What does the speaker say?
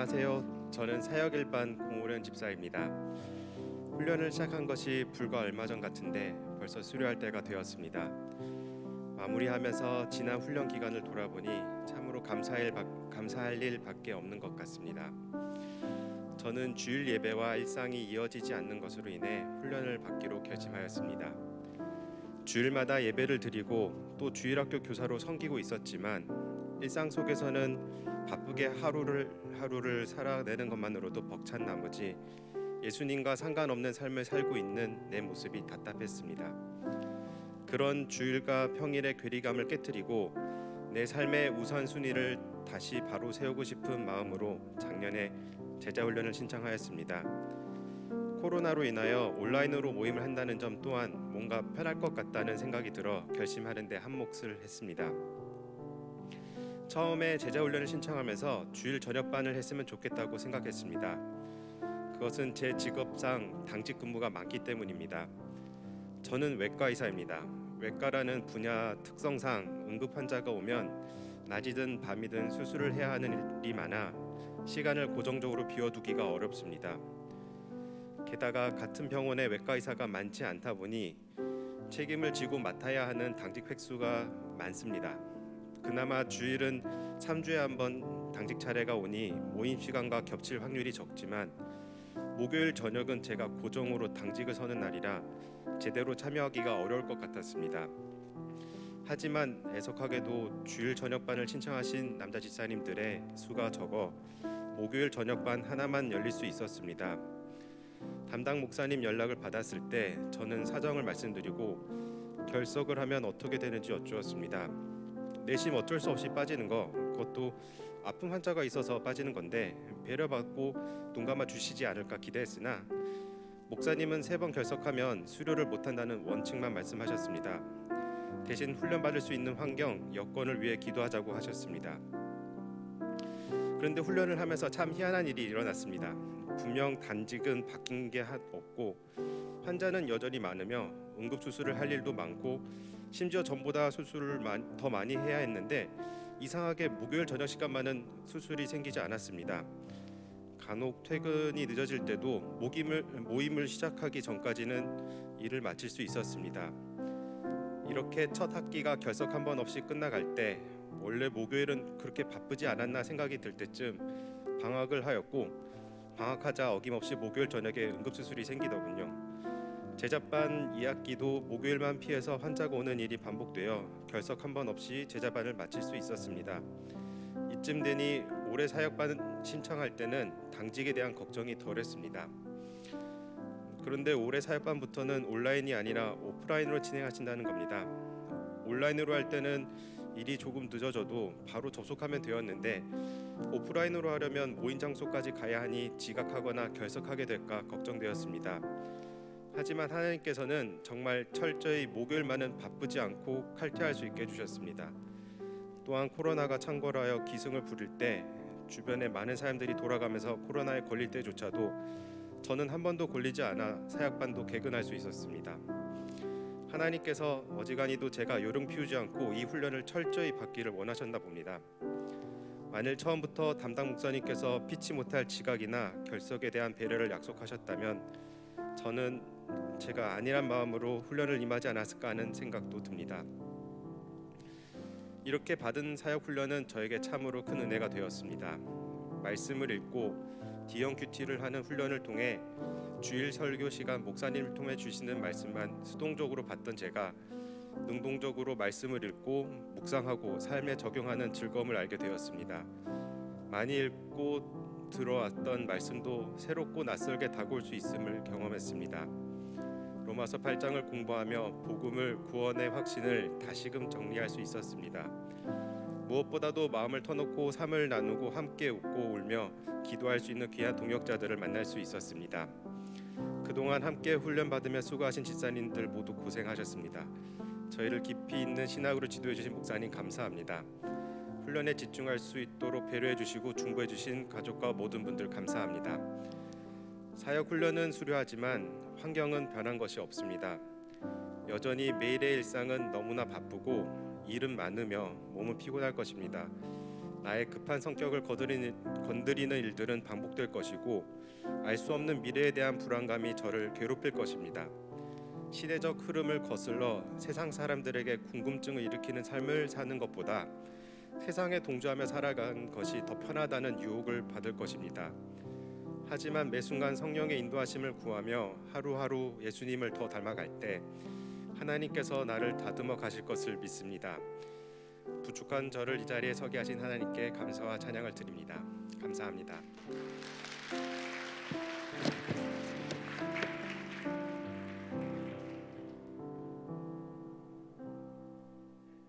안녕하세요. 저는 사역 일반 공호련 집사입니다. 훈련을 시작한 것이 불과 얼마 전 같은데 벌써 수료할 때가 되었습니다. 마무리하면서 지난 훈련 기간을 돌아보니 참으로 감사할, 바- 감사할 일밖에 없는 것 같습니다. 저는 주일 예배와 일상이 이어지지 않는 것으로 인해 훈련을 받기로 결심하였습니다. 주일마다 예배를 드리고 또 주일학교 교사로 섬기고 있었지만 일상 속에서는 바쁘게 하루를 하루를 살아내는 것만으로도 벅찬 나머지 예수님과 상관없는 삶을 살고 있는 내 모습이 답답했습니다. 그런 주일과 평일의 괴리감을 깨뜨리고 내 삶의 우선순위를 다시 바로 세우고 싶은 마음으로 작년에 제자 훈련을 신청하였습니다. 코로나로 인하여 온라인으로 모임을 한다는 점 또한 뭔가 편할 것 같다는 생각이 들어 결심하는데 한 몫을 했습니다. 처음에 제자 훈련을 신청하면서 주일 저녁반을 했으면 좋겠다고 생각했습니다. 그것은 제 직업상 당직 근무가 많기 때문입니다. 저는 외과 의사입니다. 외과라는 분야 특성상 응급 환자가 오면 낮이든 밤이든 수술을 해야 하는 일이 많아 시간을 고정적으로 비워두기가 어렵습니다. 게다가 같은 병원에 외과 의사가 많지 않다 보니 책임을 지고 맡아야 하는 당직 횟수가 많습니다. 그나마 주일은 3주에 한 번 당직 차례가 오니 모임 시간과 겹칠 확률이 적지만 목요일 저녁은 제가 고정으로 당직을 서는 날이라 제대로 참여하기가 어려울 것 같았습니다. 하지만 애석하게도 주일 저녁반을 신청하신 남자 집사님들의 수가 적어 목요일 저녁반 하나만 열릴 수 있었습니다. 담당 목사님 연락을 받았을 때 저는 사정을 말씀드리고 결석을 하면 어떻게 되는지 여쭈었습니다. 내심 어쩔 수 없이 빠지는 거 그것도 아픈 환자가 있어서 빠지는 건데 배려받고 눈 감아 주시지 않을까 기대했으나 목사님은 세 번 결석하면 수료를 못한다는 원칙만 말씀하셨습니다. 대신 훈련 받을 수 있는 환경 여건을 위해 기도하자고 하셨습니다. 그런데 훈련을 하면서 참 희한한 일이 일어났습니다. 분명 단직은 바뀐 게 하- 없고 환자는 여전히 많으며 응급 수술을 할 일도 많고 심지어 전보다 수술을 마- 더 많이 해야 했는데 이상하게 목요일 저녁 시간만은 수술이 생기지 않았습니다. 간혹 퇴근이 늦어질 때도 모임을, 모임을 시작하기 전까지는 일을 마칠 수 있었습니다. 이렇게 첫 학기가 결석 한 번 없이 끝나갈 때 원래 목요일은 그렇게 바쁘지 않았나 생각이 들 때쯤 방학을 하였고 방학하자 어김없이 목요일 저녁에 응급수술이 생기더군요. 제자반 2학기도 목요일만 피해서 환자가 오는 일이 반복되어 결석 한 번 없이 제자반을 마칠 수 있었습니다. 이쯤 되니 올해 사역반 신청할 때는 당직에 대한 걱정이 덜했습니다. 그런데 올해 사역반부터는 온라인이 아니라 오프라인으로 진행하신다는 겁니다. 온라인으로 할 때는 일이 조금 늦어져도 바로 접속하면 되었는데 오프라인으로 하려면 모임 장소까지 가야 하니 지각하거나 결석하게 될까 걱정되었습니다. 하지만 하나님께서는 정말 철저히 목요일만은 바쁘지 않고 칼퇴할 수 있게 해주셨습니다. 또한 코로나가 창궐하여 기승을 부릴 때 주변에 많은 사람들이 돌아가면서 코로나에 걸릴 때조차도 저는 한 번도 걸리지 않아 사역반도 개근할 수 있었습니다. 하나님께서 어지간히도 제가 요령 피우지 않고 이 훈련을 철저히 받기를 원하셨나 봅니다. 만일 처음부터 담당 목사님께서 피치 못할 지각이나 결석에 대한 배려를 약속하셨다면 저는 제가 아니란 마음으로 훈련을 임하지 않았을까 하는 생각도 듭니다. 이렇게 받은 사역 훈련은 저에게 참으로 큰 은혜가 되었습니다. 말씀을 읽고 D형 큐티를 하는 훈련을 통해 주일 설교 시간 목사님을 통해 주시는 말씀만 수동적으로 받던 제가 능동적으로 말씀을 읽고 묵상하고 삶에 적용하는 즐거움을 알게 되었습니다. 많이 읽고 들어왔던 말씀도 새롭고 낯설게 다가올 수 있음을 경험했습니다. 로마서 8장을 공부하며 복음을 구원의 확신을 다시금 정리할 수 있었습니다. 무엇보다도 마음을 터놓고 삶을 나누고 함께 웃고 울며 기도할 수 있는 귀한 동역자들을 만날 수 있었습니다. 그동안 함께 훈련 받으며 수고하신 집사님들 모두 고생하셨습니다. 저희를 깊이 있는 신학으로 지도해 주신 목사님 감사합니다. 훈련에 집중할 수 있도록 배려해 주시고 중보해 주신 가족과 모든 분들 감사합니다. 사역 훈련은 수료하지만 환경은 변한 것이 없습니다. 여전히 매일의 일상은 너무나 바쁘고 일은 많으며 몸은 피곤할 것입니다. 나의 급한 성격을 건드리는 일들은 반복될 것이고 알 수 없는 미래에 대한 불안감이 저를 괴롭힐 것입니다. 시대적 흐름을 거슬러 세상 사람들에게 궁금증을 일으키는 삶을 사는 것보다 세상에 동조하며 살아가는 것이 더 편하다는 유혹을 받을 것입니다. 하지만 매 순간 성령의 인도하심을 구하며 하루하루 예수님을 더 닮아갈 때 하나님께서 나를 다듬어 가실 것을 믿습니다. 부족한 저를 이 자리에 서게 하신 하나님께 감사와 찬양을 드립니다. 감사합니다.